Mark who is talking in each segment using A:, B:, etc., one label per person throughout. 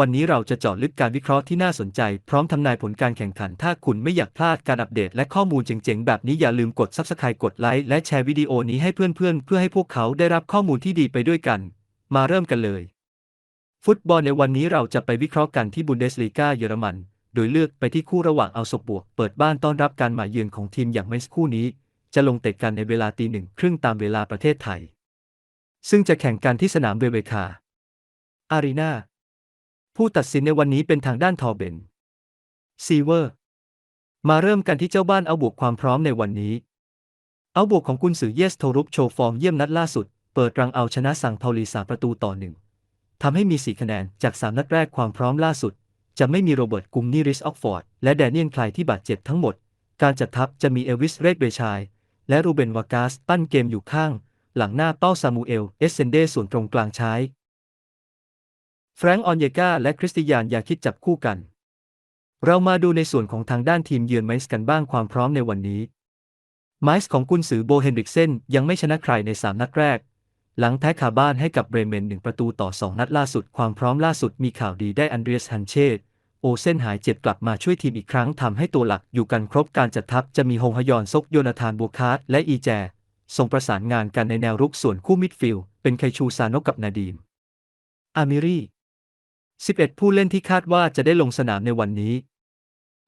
A: วันนี้เราจะเจาะลึกการวิเคราะห์ที่น่าสนใจ พร้อมทำนายผลการแข่งขัน ถ้าคุณไม่อยากพลาดการอัปเดตและข้อมูลเจ๋งๆ แบบนี้อย่าลืมกด Subscribe กดไลค์และแชร์วิดีโอนี้ให้เพื่อนๆ เพื่อให้พวกเขาได้รับข้อมูลที่ดีไปด้วยกัน มาเริ่มกันเลย ฟุตบอลในวันนี้เราจะไปวิเคราะห์กันที่บุนเดสลีกาเยอรมัน โดยเลือกไปที่คู่ระหว่างเอาศกบวก เปิดบ้านต้อนรับการมาเยือนของทีมอย่างเมสคู่นี้ จะลงเตะกันในเวลาตีหนึ่งครึ่งตามเวลาประเทศไทย ซึ่งจะแข่งกันที่สนามเบเวคาอารีนา ผู้ตัดสินในวันนี้เป็นทางด้านทอเบนซีเวอร์ มาเริ่มกันที่เจ้าบ้านเอาบวกความพร้อมในวันนี้ เอาบวกของกุนซือเยสโทรุปโชว์ฟอร์มเยี่ยมนัดล่าสุด เปิดรังเอาชนะสังเภาลีสาประตูต่อหนึ่งทำให้มี 4 คะแนนจาก 3 นัดแรกความพร้อมล่าสุด จะไม่มีโรเบิร์ตกุมนีริสออกฟอร์ด และแดเนียลคลายที่บาดเจ็บทั้งหมด การจัดทัพจะมีเอลวิสเรกเบชาย และรูเบนวากาส ปั้นเกมอยู่ข้าง หลังหน้าเป้าซามูเอล เอสเซนเดส่วนตรงกลางใช้ แฟรงก์ออนเยกาและคริสติยานยาคิดจับคู่กัน เรามาดูในส่วนของทางด้านทีมเยือนไมส์กันบ้างความพร้อมในวันนี้ ไมส์ของกุนซือโบเฮนริกเซนยังไม่ชนะใครใน 3 นัดแรก หลังแพ้คาบ้านให้กับเบรเมนหนึ่งประตูต่อ 2 นัดล่าสุด ความพร้อมล่าสุดมีข่าวดีได้อันเดรียสฮันเช่โอเซนหายเจ็บกลับมาช่วยทีมอีกครั้งทำให้ตัวหลักอยู่กันครบการจัดทัพจะมีฮงฮยอนซกโยนาธานบัวคาร์ดและอีแจส่งประสานงานกันในแนวรุกส่วนคู่มิดฟิลด์เป็นไคชูซานกกับนาดีมอามิรี 11 ผู้เล่นที่คาดว่าจะได้ลงสนามในวันนี้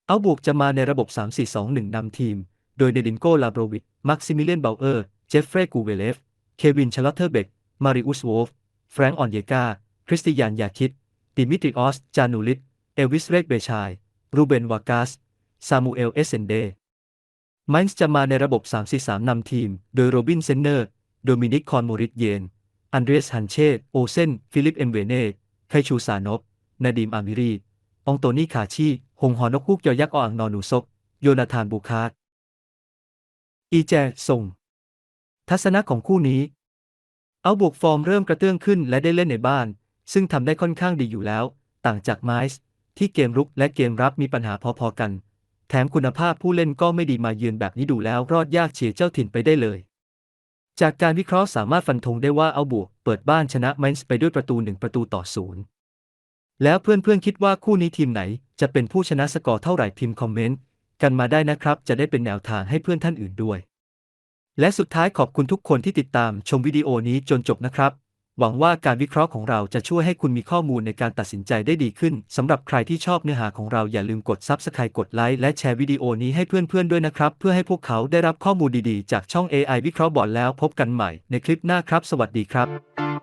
A: เอาบวกจะมาในระบบ 3-4-2-1 นำทีม โดยเดดินโกลาโบรวิชมักซิมิเลียนเบลเออร์ เจฟเฟรย์กูเวเลฟ เควินชลอตเทอร์เบก มาริอุสโวฟ แฟรงก์ออนเยกา คริสติยานยาคิด ดิมิตริออส จานูลิต เอลวิสเรกเบชาย รูเบนวากาส ซามูเอล เอสเซนเดไมน์จะมาในระบบ 3-4-3 นำทีม โดยโรบินเซนเนอร์ โดมินิก คอนโมริตเยน อันเดรียส ฮันเช่โอเซน ฟิลิป เอ็มเวเน่ ไคชูซานบนาดีมอามิรี องโตนี่คาชีฮงฮอนกฮูกยอยักษ์ออังนอนูซก โยนาธานบูคาร์ดอีแจส่ง ทัศนะของคู่นี้ เอาบวกฟอร์มเริ่มกระเตื้องขึ้นและได้เล่นในบ้าน ซึ่งทำได้ค่อนข้างดีอยู่แล้ว ต่างจากไมส์ที่เกมรุกและเกมรับมีปัญหาพอๆกัน แถมคุณภาพผู้เล่นก็ไม่ดีมาเยือนแบบนี้ดูแล้วรอดยากเฉียเจ้าถิ่นไปได้เลย จากการวิเคราะห์สามารถฟันธงได้ว่าเอาบวก เปิดบ้านชนะแมส์ไปด้วยประตูหนึ่งประตูต่อศูนย์แล้วเพื่อนๆคิดว่าคู่นี้ทีมไหน จะเป็นผู้ชนะสกอร์เท่าไหร่พิมพ์คอมเมนต์กันมาได้นะครับ จะได้เป็นแนวทางให้เพื่อนท่านอื่นด้วย และสุดท้ายขอบคุณทุกคนที่ติดตามชมวิดีโอนี้จนจบนะครับ หวังว่าการวิเคราะห์ของเราจะช่วยให้คุณมีข้อมูลในการตัดสินใจได้ดีขึ้น สำหรับใครที่ชอบเนื้อหาของเราอย่าลืมกด Subscribe กดไลค์และแชร์วิดีโอนี้ให้เพื่อนๆด้วยนะครับ เพื่อให้พวกเขาได้รับข้อมูลดีๆ จากช่อง AI วิเคราะห์บอร์ดแล้วพบกันใหม่ในคลิปหน้าครับ สวัสดีครับ